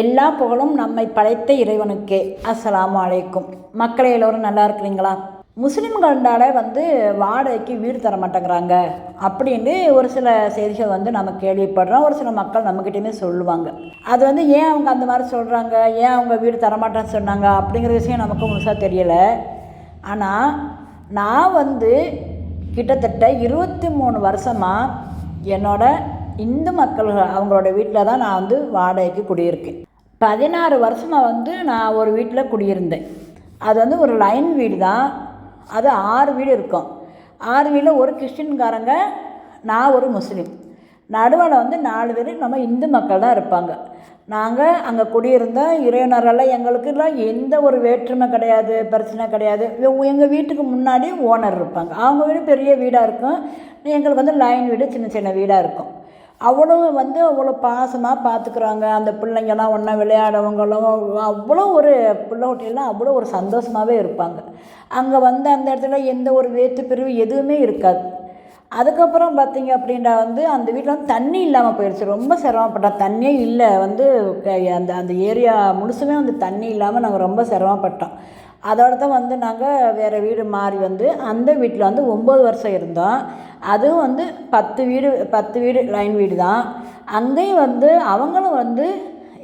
எல்லா புகழும் நம்மை படைத்த இறைவனுக்கே. அஸ்லாம் அலைக்கும். மக்களே எல்லோரும் நல்லா இருக்கிறீங்களா? முஸ்லீம்கள்னால வந்து வாடகைக்கு வீடு தர மாட்டேங்கிறாங்க. அப்படின்னு ஒரு சில செய்திகள் வந்து நம்ம கேள்விப்படுறோம். ஒரு சில மக்கள் நம்மக்கிட்டேயுமே சொல்லுவாங்க. அது வந்து ஏன் அவங்க அந்த மாதிரி சொல்கிறாங்க ஏன் அவங்க வீடு தரமாட்டேன்னு சொன்னாங்க? அப்படிங்கிற விஷயம் நமக்கு முழுசாக தெரியலை. ஆனால் நான் வந்து கிட்டத்தட்ட இருபத்தி மூணு வருஷமாக என்னோட இந்து மக்கள் அவங்களோட வீட்டில் தான் நான் வந்து வாடகைக்கு குடியிருக்கேன். பதினாறு வருஷமாக வந்து நான் ஒரு வீட்டில் குடியிருந்தேன். அது வந்து ஒரு லைன் வீடு தான். அது ஆறு வீடு இருக்கும். ஆறு வீடில் ஒரு கிறிஸ்டின்காரங்க நான் ஒரு முஸ்லீம். நடுவில் வந்து நாலு பேர் நம்ம இந்து மக்கள் தான் இருப்பாங்க. நாங்கள் அங்கே குடியிருந்தோம் இறைவனரெல்லாம் எங்களுக்குலாம் எந்த ஒரு வேற்றுமை கிடையாது பிரச்சனை கிடையாது. எங்கள் வீட்டுக்கு முன்னாடி ஓனர் இருப்பாங்க. அவங்க வீடு பெரிய வீடாக இருக்கும். எங்களுக்கு வந்து லைன் வீடு சின்ன சின்ன வீடாக இருக்கும். அவ்வளோ வந்து அவ்வளோ பாசமாக பார்த்துக்குறாங்க அந்த பிள்ளைங்கெல்லாம் ஒன்றா விளையாடவங்களும் அவ்வளோ ஒரு பிள்ளை அவ்வளோ ஒரு சந்தோஷமாகவே இருப்பாங்க. அங்கே வந்து அந்த இடத்துல எந்த ஒரு வேற்று பிரிவு எதுவுமே இருக்காது. அதுக்கப்புறம் பார்த்தீங்க அப்படின்னா வந்து அந்த வீட்டில் வந்து தண்ணி இல்லாமல் போயிடுச்சு ரொம்ப சிரமப்பட்டோம் தண்ணியே இல்லை. வந்து க- அந்த அந்த ஏரியா முழுசுமே வந்து தண்ணி இல்லாமல் நாங்கள் ரொம்ப சிரமப்பட்டோம். அதோட தான் வந்து நாங்கள் வேறு வீடு மாறி வந்து அந்த வீட்டில் வந்து ஒம்பது வருஷம் இருந்தோம். அதுவும் வந்து பத்து வீடு பத்து வீடு லைன் வீடு தான். அங்கேயும் வந்து அவங்களும் வந்து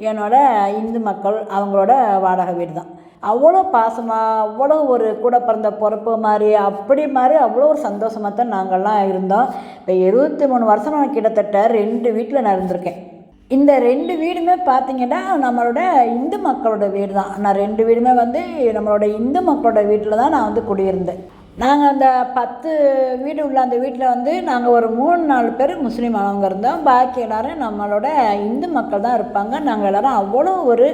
என்னோடய இந்து மக்கள் அவங்களோட வாடகை வீடு தான். அவ்வளோ பாசமாக அவ்வளோ ஒரு கூட பிறந்த பிறப்பு மாதிரி அப்படி மாதிரி அவ்வளோ ஒரு சந்தோஷமாக தான் நாங்கள்லாம் இருந்தோம். இப்போ இருபத்தி மூணு வருஷம் நான் கிட்டத்தட்ட ரெண்டு வீட்டில் நான் இருந்திருக்கேன். இந்த ரெண்டு வீடுமே பார்த்தீங்கன்னா நம்மளோட இந்து மக்களோட வீடு தான். நான் ரெண்டு வீடுமே வந்து நம்மளோட இந்து மக்களோட வீட்டில் தான் நான் வந்து குடியிருந்தேன். நாங்கள் அந்த பத்து வீடு உள்ள அந்த வீட்டில் வந்து நாங்கள் ஒரு மூணு நாலு பேர் முஸ்லீம் அவங்க இருந்தோம். பாக்கி எல்லோரும் நம்மளோட இந்து மக்கள் தான் இருப்பாங்க. நாங்கள் எல்லோரும் அவ்வளோ ஒரு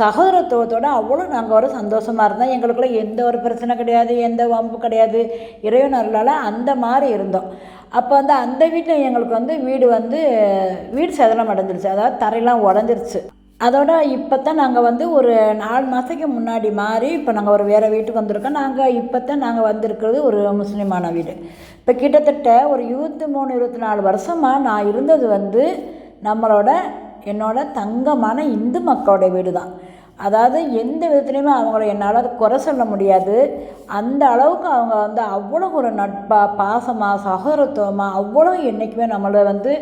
சகோதரத்துவத்தோட அவ்வளோ நாங்கள் ஒரு சந்தோஷமாக இருந்தோம். எங்களுக்குள்ள எந்த ஒரு பிரச்சனை கிடையாது எந்த வம்பு கிடையாது. இறைவனர்களால் அந்த மாதிரி இருந்தோம். அப்போ வந்து அந்த வீட்டில் எங்களுக்கு வந்து வீடு வந்து வீடு சதனம் அடைஞ்சிருச்சு. அதாவது தரையெல்லாம் உடஞ்சிருச்சு. அதோட இப்போ தான் நாங்கள் வந்து ஒரு நாலு மாதத்துக்கு முன்னாடி மாறி இப்போ நாங்கள் ஒரு வேறு வீட்டுக்கு வந்திருக்கோம். நாங்கள் இப்போ தான் நாங்கள் வந்திருக்கிறது ஒரு முஸ்லீமான வீடு. இப்போ கிட்டத்தட்ட ஒரு இருபத்தி மூணு இருபத்தி நாலு வருஷமாக நான் இருந்தது வந்து நம்மளோட என்னோட தங்கமான இந்து மக்களோட வீடு தான் அதாவது எந்த விதத்துலையுமே அவங்கள என்னால் குறை சொல்ல முடியாது. அந்த அளவுக்கு அவங்க வந்து அவ்வளோ ஒரு நட்பாக பாசமாக சகோதரத்துவமாக அவ்வளோ என்றைக்குமே நம்மளை வந்து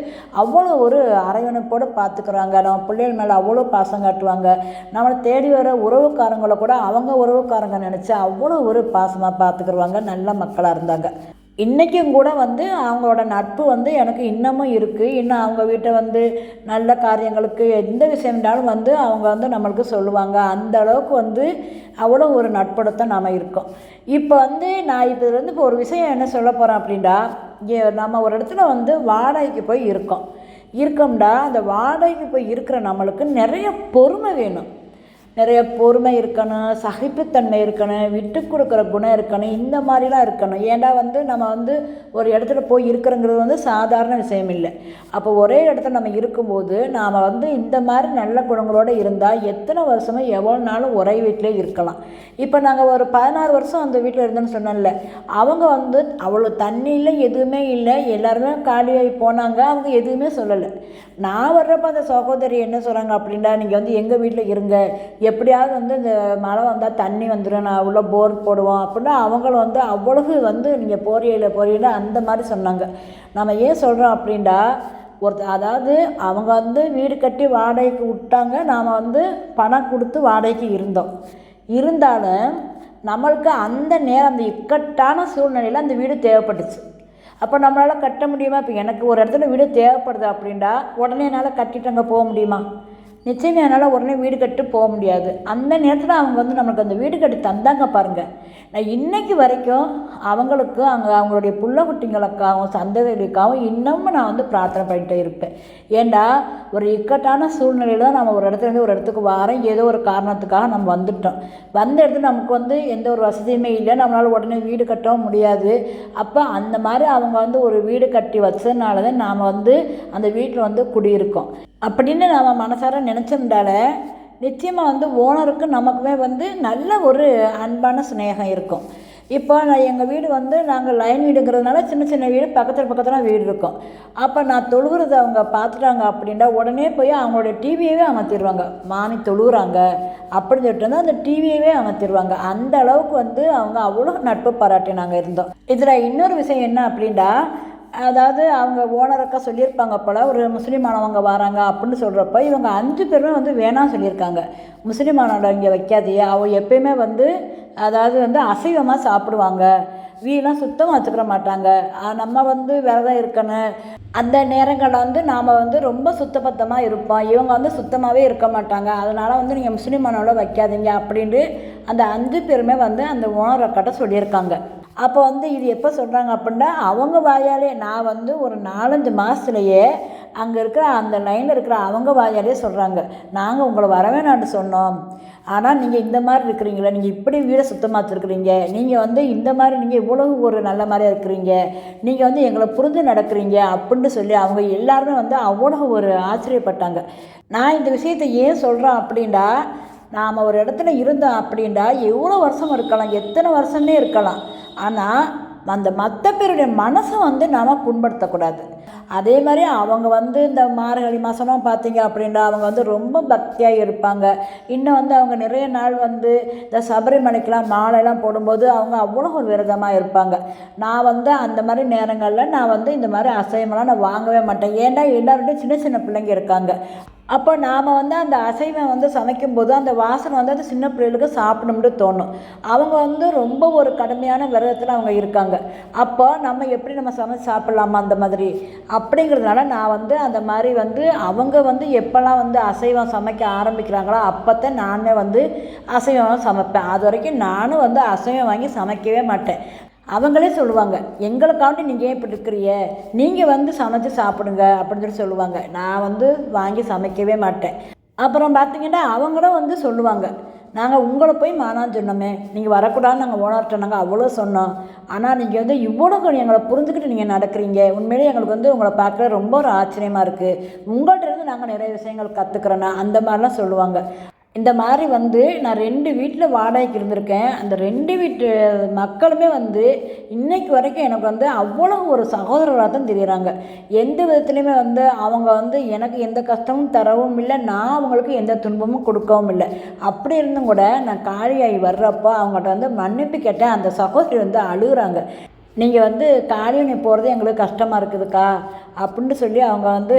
அவ்வளோ ஒரு அரவணைப்போடு பார்த்துக்குறாங்க நம்ம பிள்ளைகள் மேலே அவ்வளோ பாசம் காட்டுவாங்க. நம்மளை தேடி வர உறவுக்காரங்களை கூட அவங்க உறவுக்காரங்க நினச்சி அவ்வளோ ஒரு பாசமாக பார்த்துக்குருவாங்க நல்ல மக்களாக இருந்தாங்க. இன்றைக்கும் கூட வந்து அவங்களோட நட்பு வந்து எனக்கு இன்னமும் இருக்குது இன்னும் அவங்க வீட்டை வந்து நல்ல காரியங்களுக்கு எந்த விஷயம்னாலும் வந்து அவங்க வந்து நம்மளுக்கு சொல்லுவாங்க. அந்த அளவுக்கு வந்து அவ்வளோ ஒரு நட்போடத்தான் நாம் இருக்கோம். இப்போ வந்து நான் இப்போ இதுலேருந்து இப்போ ஒரு விஷயம் என்ன சொல்ல போகிறேன் அப்படின்னா நம்ம ஒரு இடத்துல வந்து வாடகைக்கு போய் இருக்கோம். இருக்கோம்டா. அந்த வாடகைக்கு போய் இருக்கிற நம்மளுக்கு நிறைய பொறுமை வேணும். நிறைய பொறுமை இருக்கணும் சகிப்புத்தன்மை இருக்கணும் விட்டு கொடுக்குற குணம் இருக்கணும் இந்த மாதிரிலாம் இருக்கணும். ஏன்டா வந்து நம்ம வந்து ஒரு இடத்துல போய் இருக்கிறோங்கிறது வந்து சாதாரண விஷயம் இல்லை. அப்போ ஒரே இடத்துல நம்ம இருக்கும்போது நாம் வந்து இந்த மாதிரி நல்ல குணங்களோடு இருந்தால் எத்தனை வருஷமும் எவ்வளோ நாளும் ஒரே வீட்டிலே இருக்கலாம். இப்போ நாங்கள் ஒரு பதினாறு வருஷம் அந்த வீட்டில் இருந்தோன்னு சொன்னோம்ல அவங்க வந்து அவ்வளோ தண்ணியில் எதுவுமே இல்லை எல்லாருமே காலியாகி போனாங்க அவங்க எதுவுமே சொல்லலை. நான் வர்றப்ப அந்த சகோதரி என்ன சொல்கிறாங்க அப்படின்னா நீங்கள் வந்து எங்கள் வீட்டில் இருங்க எப்படியாவது வந்து இந்த மழை வந்தால் தண்ணி வந்துடும் நான் அவ்வளோ போர் போடுவோம் அப்படின்னா அவங்களும் வந்து அவ்வளவு வந்து நீங்கள் போறியில போறியில அந்த மாதிரி சொன்னாங்க. நம்ம ஏன் சொல்கிறோம் அப்படின்டா ஒருத்த அதாவது அவங்க வந்து வீடு கட்டி வாடகைக்கு விட்டாங்க நாம் வந்து பணம் கொடுத்து வாடகைக்கு இருந்தோம். இருந்தாலும் நம்மளுக்கு அந்த நேரம் அந்த இக்கட்டான சூழ்நிலையில் அந்த வீடு தேவைப்பட்டுச்சு. அப்போ நம்மளால் கட்ட முடியுமா? இப்போ எனக்கு ஒரு இடத்துல வீடு தேவைப்படுது அப்படின்டா உடனே என்னால் கட்டிட்டு அங்கே போக முடியுமா? நிச்சயம் என்னால் உடனே வீடு கட்டி போக முடியாது. அந்த நேரத்தில் அவங்க வந்து நம்மளுக்கு அந்த வீடு கட்டி தந்தாங்க பாருங்கள் நான் இன்னைக்கு வரைக்கும் அவங்களுக்கு அங்கே அவங்களுடைய புள்ள குட்டிங்களுக்காகவும் சந்ததிகளுக்காகவும் இன்னமும் நான் வந்து பிரார்த்தனை பண்ணிகிட்டே இருப்பேன். ஏண்டா ஒரு இக்கட்டான சூழ்நிலையில் தான் நம்ம ஒரு இடத்துலேருந்து ஒரு இடத்துக்கு வரோம் ஏதோ ஒரு காரணத்துக்காக நம்ம வந்துட்டோம். வந்த இடத்துல நமக்கு வந்து எந்த ஒரு வசதியுமே இல்லை. நம்மளால் உடனே வீடு கட்டவும் முடியாது. அப்போ அந்த மாதிரி அவங்க வந்து ஒரு வீடு கட்டி வச்சதுனால தான் நாம் வந்து அந்த வீட்டில் வந்து குடியிருக்கோம். அப்படின்னு நாம் மனசார நினச்சோம்னால நிச்சயமாக வந்து ஓனருக்கு நமக்குமே வந்து நல்ல ஒரு அன்பான சிநேகம் இருக்கும். இப்போ நான் எங்கள் வீடு வந்து நாங்கள் லைன் வீடுங்கிறதுனால சின்ன சின்ன வீடு பக்கத்தில் பக்கத்தில் வீடு இருக்கும். அப்போ நான் தொழுகிறத அவங்க பார்த்துட்டாங்க அப்படின்னா உடனே போய் அவங்களோட டிவியவே அமர்த்திடுவாங்க. மாமி தொழுகிறாங்க அப்படின்னு சொல்லிட்டு வந்து அந்த டிவியவே அமர்த்திடுவாங்க. அந்த அளவுக்கு வந்து அவங்க அவ்வளோ நட்பு பாராட்டி நாங்கள் இருந்தோம். இதில் இன்னொரு விஷயம் என்ன அப்படின்னா அதாவது அவங்க ஓனரக்கா சொல்லியிருப்பாங்க போல் ஒரு முஸ்லீமானவங்க வராங்க அப்படின்னு சொல்கிறப்ப இவங்க அஞ்சு பேருமே வந்து வேணாம் சொல்லியிருக்காங்க. முஸ்லீமானோட இங்கே வைக்காதீங்க. அவங்க எப்பயுமே வந்து அதாவது வந்து அசைவமாக சாப்பிடுவாங்க. வீடெலாம் சுத்தமாக வச்சுக்கிற மாட்டாங்க. நம்ம வந்து விரதம் இருக்கணும். அந்த நேரங்களில் வந்து நாம் வந்து ரொம்ப சுத்தபத்தமாக இருப்போம். இவங்க வந்து சுத்தமாகவே இருக்க மாட்டாங்க. அதனால் வந்து நீங்கள் முஸ்லீமானோட வைக்காதீங்க அப்படின்ட்டு அந்த அஞ்சு பேருமே வந்து அந்த ஓனரக்கிட்ட சொல்லியிருக்காங்க. அப்போ வந்து இது எப்போ சொல்கிறாங்க அப்படின்னா அவங்க வாயாலே நான் வந்து ஒரு நாலஞ்சு மாதத்துலையே அங்கே இருக்கிற அந்த லைனில் இருக்கிற அவங்க வாயாலே சொல்கிறாங்க நாங்கள் உங்களை வரவேணான்னு சொன்னோம். ஆனால் நீங்கள் இந்த மாதிரி இருக்கிறீங்களே நீங்கள் இப்படி வீடை சுத்தமாக வச்சுருக்குறீங்க நீங்கள் வந்து இந்த மாதிரி நீங்கள் இவ்வளவு ஒரு நல்ல மாதிரியாக இருக்கிறீங்க. நீங்கள் வந்து எங்களை புரிஞ்சு நடக்கிறீங்க அப்படின்னு சொல்லி அவங்க எல்லாருமே வந்து அவ்வளோ ஒரு ஆச்சரியப்பட்டாங்க. நான் இந்த விஷயத்தை ஏன் சொல்கிறேன் அப்படின்னா நாம் ஒரு இடத்துல இருந்தோம் அப்படின்னா எவ்வளோ வருஷம் இருக்கலாம் எத்தனை வருஷமே இருக்கலாம். ஆனால் அந்த மற்ற பேருடைய மனசை வந்து நாம் புண்படுத்தக்கூடாது. அதே மாதிரி அவங்க வந்து இந்த மார்கழி மாதம்லாம் பார்த்தீங்க அப்படின்னா அவங்க வந்து ரொம்ப பக்தியாக இருப்பாங்க. இன்னும் வந்து அவங்க நிறைய நாள் வந்து இந்த சபரிமலைக்கெலாம் மாலையெல்லாம் போடும்போது அவங்க அவ்வளோ ஒரு விரதமாக இருப்பாங்க. நான் வந்து அந்த மாதிரி நேரங்களில் நான் வந்து இந்த மாதிரி அசைவமெல்லாம் நான் வாங்கவே மாட்டேன். ஏன்டா எல்லாருடையும் சின்ன சின்ன பிள்ளைங்க இருக்காங்க. அப்போ நாம் வந்து அந்த அசைவம் வந்து சமைக்கும்போது அந்த வாசனை வந்து அந்த சின்ன பிள்ளைகளுக்கு சாப்பிடணும்னு தோணும். அவங்க வந்து ரொம்ப ஒரு கடுமையான விரதத்தில் அவங்க இருக்காங்க. அப்போ நம்ம எப்படி நம்ம சமைச்சு சாப்பிட்லாமா அந்த மாதிரி? அப்படிங்கிறதுனால நான் வந்து அந்த மாதிரி வந்து அவங்க வந்து எப்போல்லாம் வந்து அசைவம் சமைக்க ஆரம்பிக்கிறாங்களோ அப்போ தான் நானே வந்து அசைவம் சமைப்பேன். அது வரைக்கும் நானும் வந்து அசைவம் வாங்கி சமைக்கவே மாட்டேன். அவங்களே சொல்லுவாங்க எங்களுக்காண்டி நீங்கள் ஏன் இப்படி இருக்கிறீங்க? நீங்கள் வந்து சமைச்சு சாப்பிடுங்க அப்படின்னு சொல்லி சொல்லுவாங்க. நான் வந்து வாங்கி சமைக்கவே மாட்டேன். அப்புறம் பார்த்தீங்கன்னா அவங்களும் வந்து சொல்லுவாங்க நாங்கள் உங்களை போய் மானான்னு சொன்னோமே நீங்கள் வரக்கூடாதுன்னு நாங்கள் ஓனர்கிட்ட நாங்கள் அவ்வளோ சொன்னோம். ஆனால் நீங்கள் வந்து இவ்வளோ எங்களை புரிஞ்சுக்கிட்டு நீங்கள் நடக்கிறீங்க. உண்மையிலேயே எங்களுக்கு வந்து உங்களை பார்க்குற ரொம்ப ஒரு ஆச்சரியமாக இருக்குது உங்கள்கிட்ட இருந்து நாங்கள் நிறைய விஷயங்கள் கற்றுக்குறோன்னா அந்த மாதிரிலாம் சொல்லுவாங்க. இந்த மாதிரி வந்து நான் ரெண்டு வீட்டில் வாடகைக்கு இருந்திருக்கேன். அந்த ரெண்டு வீட்டு மக்களுமே வந்து இன்னைக்கு வரைக்கும் எனக்கு வந்து அவ்வளோ ஒரு சகோதரராக தான் தெரியுறாங்க. எந்த விதத்துலையுமே வந்து அவங்க வந்து எனக்கு எந்த கஷ்டமும் தரவும் இல்லை நான் அவங்களுக்கு எந்த துன்பமும் கொடுக்கவும் இல்லை. அப்படி இருந்தும் கூட நான் காளியாகி வர்றப்போ அவங்கள்ட்ட வந்து மன்னிப்பு கேட்டேன். அந்த சகோதரி வந்து அழுகுறாங்க. நீங்கள் வந்து காளியணி போகிறது எங்களுக்கு கஷ்டமாக இருக்குதுக்கா அப்படின்னு சொல்லி அவங்க வந்து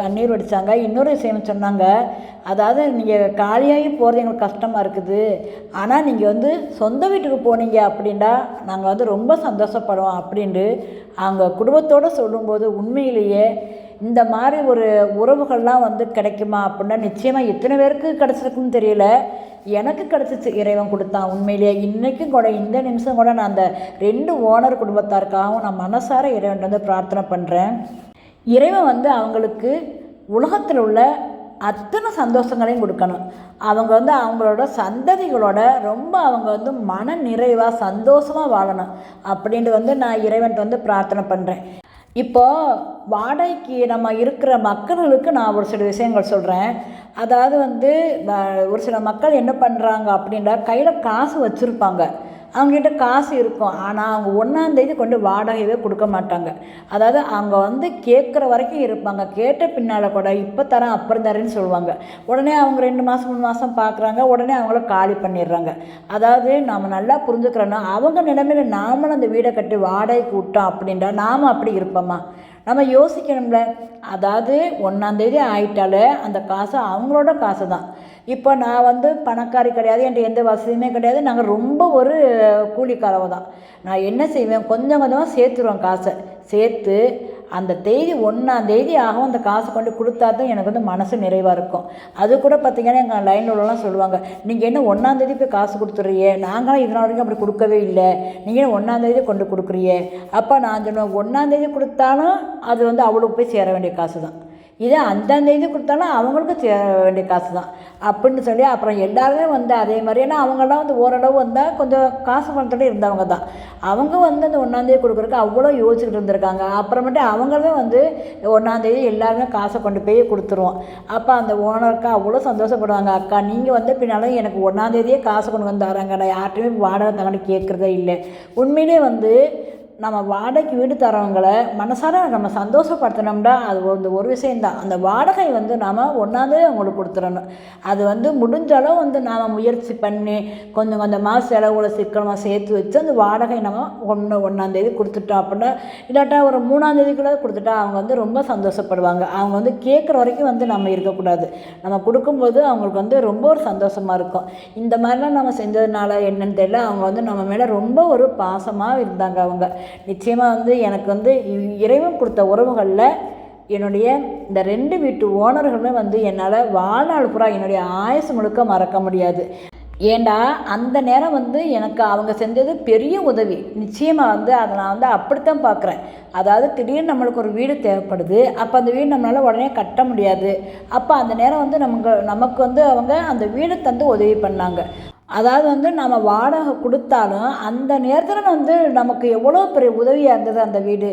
கண்ணீர் வடித்தாங்க இன்னொரு விஷயம் சொன்னாங்க. அதாவது நீங்கள் காலியாகி போகிறது எங்களுக்கு கஷ்டமாக இருக்குது. ஆனால் நீங்கள் வந்து சொந்த வீட்டுக்கு போனீங்க அப்படின்னா நாங்கள் வந்து ரொம்ப சந்தோஷப்படுவோம் அப்படின்ட்டு அவங்க குடும்பத்தோடு சொல்லும்போது உண்மையிலேயே இந்த மாதிரி ஒரு உறவுகள்லாம் வந்து கிடைக்குமா அப்படின்னா நிச்சயமாக எத்தனை பேருக்கு கிடச்சிருக்குன்னு தெரியல. எனக்கு கிடச்சிச்சு இறைவன் கொடுத்தான் உண்மையிலேயே இன்றைக்கும் கூட இந்த நிமிஷம் கூட நான் அந்த ரெண்டு ஓனர் குடும்பத்தாருக்காகவும் நான் மனசார இறைவன் வந்து பிரார்த்தனை பண்ணுறேன் இறைவன் வந்து அவங்களுக்கு உலகத்தில் உள்ள அத்தனை சந்தோஷங்களையும் கொடுக்கணும். அவங்க வந்து அவங்களோட சந்ததிகளோட ரொம்ப அவங்க வந்து மன நிறைவாக சந்தோஷமாக வாழணும் அப்படின்ட்டு வந்து நான் இறைவன்ட்டு வந்து பிரார்த்தனை பண்ணுறேன் இப்போது வாடகைக்கு நம்ம இருக்கிற மக்களுக்கு நான் ஒரு சில விஷயங்கள் சொல்கிறேன் அதாவது வந்து ஒரு சில மக்கள் என்ன பண்ணுறாங்க அப்படின்னா கையில் காசு வச்சுருப்பாங்க. அவங்ககிட்ட காசு இருக்கும். ஆனால் அவங்க ஒன்றாந்தேதி கொண்டு வாடகையவே கொடுக்க மாட்டாங்க. அதாவது அவங்க வந்து கேட்குற வரைக்கும் இருப்பாங்க. கேட்ட பின்னால் கூட இப்போ தரேன் அப்புறம் தரேன்னு சொல்லுவாங்க. உடனே அவங்க ரெண்டு மாதம் மூணு மாதம் பார்க்குறாங்க உடனே அவங்கள காலி பண்ணிடுறாங்க. அதாவது நம்ம நல்லா புரிஞ்சுக்கிறோன்னா அவங்க நிலைமையில நாமளும் அந்த வீடை கட்டி வாடகைக்கு விட்டோம் அப்படின்றா நாம் அப்படி இருப்போமா? நம்ம யோசிக்கணும்ல. அதாவது ஒன்றாந்தேதி ஆயிட்டாலே அந்த காசு அவங்களோட காசு தான் இப்போ நான் வந்து பணக்காரி கிடையாது என்கிட்ட எந்த வசதியுமே கிடையாது. நாங்கள் ரொம்ப ஒரு கூலிக்காரவ தான். நான் என்ன செய்வேன்? கொஞ்சம் கொஞ்சமாக சேர்த்துருவேன் காசை. சேர்த்து அந்த தேதி ஒன்றாம் தேதி ஆகும் அந்த காசு கொண்டு கொடுத்தா தான் எனக்கு வந்து மனசு நிறைவாக இருக்கும். அது கூட பார்த்திங்கன்னா எங்கள் லைனில் உள்ளலாம் சொல்லுவாங்க நீங்கள் என்ன ஒன்றாம் தேதி போய் காசு கொடுத்துட்றியே நாங்களாம் இதனால் வரைக்கும் அப்படி கொடுக்கவே இல்லை. நீங்கள் என்ன ஒன்றாம் தேதி கொண்டு கொடுக்குறியே அப்போ நான் சொன்னேன் ஒன்றாந்தேதி கொடுத்தாலும் அது வந்து அவளுக்கு போய் சேர வேண்டிய காசு தான் இதே அந்தந்த இது கொடுத்தாலும் அவங்களுக்கும் சே வேண்டிய காசு தான் அப்படின்னு சொல்லி அப்புறம் எல்லாருமே வந்து அதே மாதிரி. ஏன்னா அவங்கெல்லாம் வந்து ஓரளவு வந்தால் கொஞ்சம் காசு பணத்தோட இருந்தவங்க தான் அவங்க வந்து அந்த ஒன்றாந்தேதி கொடுக்குறதுக்கு அவ்வளோ யோசிச்சுட்டு இருந்திருக்காங்க. அப்புறமேட்டு அவங்களுமே வந்து ஒன்றாந்தேதி எல்லாருமே காசை கொண்டு போய் கொடுத்துருவோம். அப்போ அந்த ஓனருக்கு அவ்வளோ சந்தோஷப்படுவாங்க. அக்கா நீங்கள் வந்து பின்னால் எனக்கு ஒன்றாந்தேதியே காசு கொண்டு வந்து தராங்க நான் யார்கிட்டையுமே வாடகை தங்கன்னு கேட்குறதே இல்லை. உண்மையிலே வந்து நம்ம வாடகைக்கு வீடு தரவங்களை மனசார நம்ம சந்தோஷப்படுத்தினோம்னா அது வந்து ஒரு விஷயந்தான் அந்த வாடகை வந்து நாம் ஒன்றாந்தே அவங்களுக்கு கொடுத்துடணும். அது வந்து முடிஞ்ச அளவு வந்து நாம் முயற்சி பண்ணி கொஞ்சம் கொஞ்சமாக செலவுகளை சிக்கனமாக சேர்த்து வச்சு அந்த வாடகை நம்ம ஒன்று ஒன்றாந்தேதி கொடுத்துட்டோம் அப்படின்னா இல்லாட்டா ஒரு மூணாந்தேதிக்குள்ளே கொடுத்துட்டா அவங்க வந்து ரொம்ப சந்தோஷப்படுவாங்க. அவங்க வந்து கேட்குற வரைக்கும் வந்து நம்ம இருக்கக்கூடாது. நம்ம கொடுக்கும்போது அவங்களுக்கு வந்து ரொம்ப ஒரு சந்தோஷமாக இருக்கும். இந்த மாதிரிலாம் நம்ம செஞ்சதுனால என்னென்னு தெரியல அவங்க வந்து நம்ம மேலே ரொம்ப ஒரு பாசமாக இருந்தாங்க அவங்க. நிச்சயமாக வந்து எனக்கு வந்து இ- இறைவன் கொடுத்த உறவுகளில் என்னுடைய இந்த ரெண்டு வீட்டு ஓனர்களுமே வந்து என்னால் வாழ்நாள் பூரா என்னுடைய ஆயுசு முழுக்க மறக்க முடியாது. ஏண்டா அந்த நேரம் வந்து எனக்கு அவங்க செஞ்சது பெரிய உதவி. நிச்சயமாக வந்து அதை நான் வந்து அப்படித்தான் பார்க்குறேன். அதாவது திடீர்னு நம்மளுக்கு ஒரு வீடு தேவைப்படுது. அப்போ அந்த வீடு நம்மளால் உடனே கட்ட முடியாது. அப்போ அந்த நேரம் வந்து நமக்கு நமக்கு வந்து அவங்க அந்த வீடு தந்து உதவி பண்ணாங்க. அதாவது வந்து நம்ம வாடகை கொடுத்தாலும் அந்த நேரத்தில் வந்து நமக்கு எவ்வளோ பெரிய உதவியாக இருந்தது அந்த வீடு?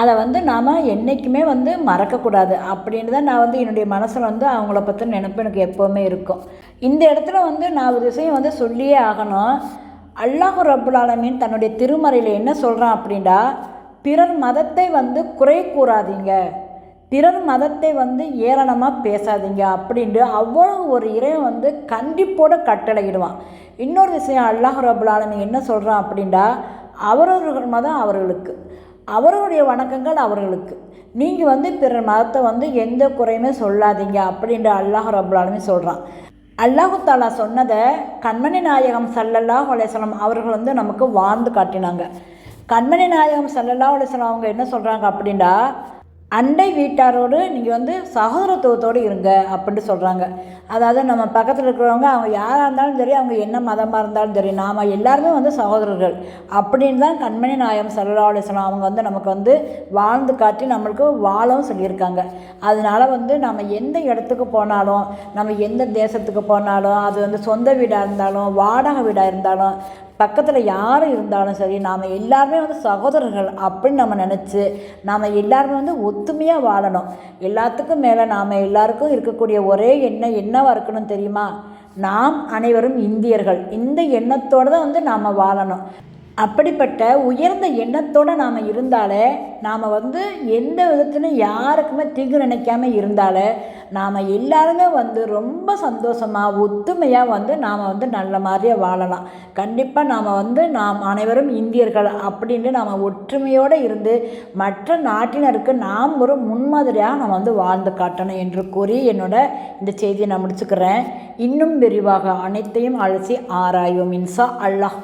அதை வந்து நாம் என்றைக்குமே வந்து மறக்கக்கூடாது அப்படின்னு தான் நான் வந்து என்னுடைய மனசில் வந்து அவங்கள பற்றி நினப்பு எனக்கு எப்போவுமே இருக்கும். இந்த இடத்துல வந்து நான் ஒரு விஷயம் வந்து சொல்லியே ஆகணும். அல்லாஹு ரபுல் ஆலமீன் தன்னுடைய திருமறையில் என்ன சொல்கிறான் அப்படின்னா பிறர் மதத்தை வந்து குறை கூறாதீங்க. பிறர் மதத்தை வந்து ஏளனமாக பேசாதீங்க அப்படின்ட்டு அவ்வளோ ஒரு இறைவன் வந்து கண்டிப்போடு கட்டளையிடுவான். இன்னொரு விஷயம் அல்லாஹ் ரபுல் என்ன சொல்கிறான் அப்படின்டா அவரவர்கள் மதம் அவர்களுக்கு. அவர்களுடைய வணக்கங்கள் அவர்களுக்கு. நீங்கள் வந்து பிறர் மதத்தை வந்து எந்த குறையுமே சொல்லாதீங்க அப்படின்ட்டு அல்லாஹ் ரபுல் சொல்கிறான் அல்லாஹு தாலா சொன்னதை கண்மணி நாயகம் சல்லல்லாஹ் அலையம் அவர்கள் வந்து நமக்கு வாழ்ந்து காட்டினாங்க. கண்மணி நாயகம் சல்லல்லாஹ் அலையம் அவங்க என்ன சொல்கிறாங்க அப்படின்டா அண்டை வீட்டாரோடு நீங்கள் வந்து சகோதரத்துவத்தோடு இருங்க அப்படின்ட்டு சொல்கிறாங்க அதாவது நம்ம பக்கத்தில் இருக்கிறவங்க அவங்க யாராக இருந்தாலும் சரி அவங்க என்ன மதமாக இருந்தாலும் சரி நாம் எல்லாருமே வந்து சகோதரர்கள் அப்படின்னு தான் கண்மணி நாயம் சல்லா அவங்க வந்து நமக்கு வந்து வாழ்ந்து காட்டி நம்மளுக்கு வாழவும் சொல்லியிருக்காங்க. அதனால வந்து நம்ம எந்த இடத்துக்கு போனாலும் நம்ம எந்த தேசத்துக்கு போனாலும் அது வந்து சொந்த வீடாக இருந்தாலும் வாடகை வீடாக இருந்தாலும் பக்கத்தில் யார் இருந்தாலும் சரி நாம் எல்லாருமே வந்து சகோதரர்கள் அப்படின்னு நம்ம நினச்சி நாம் எல்லாருமே வந்து ஒத்துமையாக வாழணும். எல்லாத்துக்கும் மேலே நாம் எல்லாருக்கும் இருக்கக்கூடிய ஒரே எண்ணம் என்னவாக இருக்கணும் தெரியுமா? நாம் அனைவரும் இந்தியர்கள். இந்த எண்ணத்தோடு தான் வந்து நாம் வாழணும். அப்படிப்பட்ட உயர்ந்த எண்ணத்தோடு நாம் இருந்தாலே நாம் வந்து எந்த விதத்துலையும் யாருக்குமே தீங்கு நினைக்காம இருந்தாலே நாம் எல்லாருமே வந்து ரொம்ப சந்தோஷமாக ஒத்துமையாக வந்து நாம் வந்து நல்ல மாதிரியாக வாழலாம். கண்டிப்பாக நாம் வந்து நாம் அனைவரும் இந்தியர்கள் அப்படின்ட்டு நாம் ஒற்றுமையோடு இருந்து மற்ற நாட்டினருக்கு நாம் ஒரு முன்மாதிரியாக நம்ம வந்து வாழ்ந்து காட்டணும் என்று கூறி என்னோட இந்த செய்தியை நான் முடிச்சுக்கிறேன். இன்னும் விரிவாக அனைத்தையும் அழைச்சி ஆராயும் இன்சா அல்லாஹ்.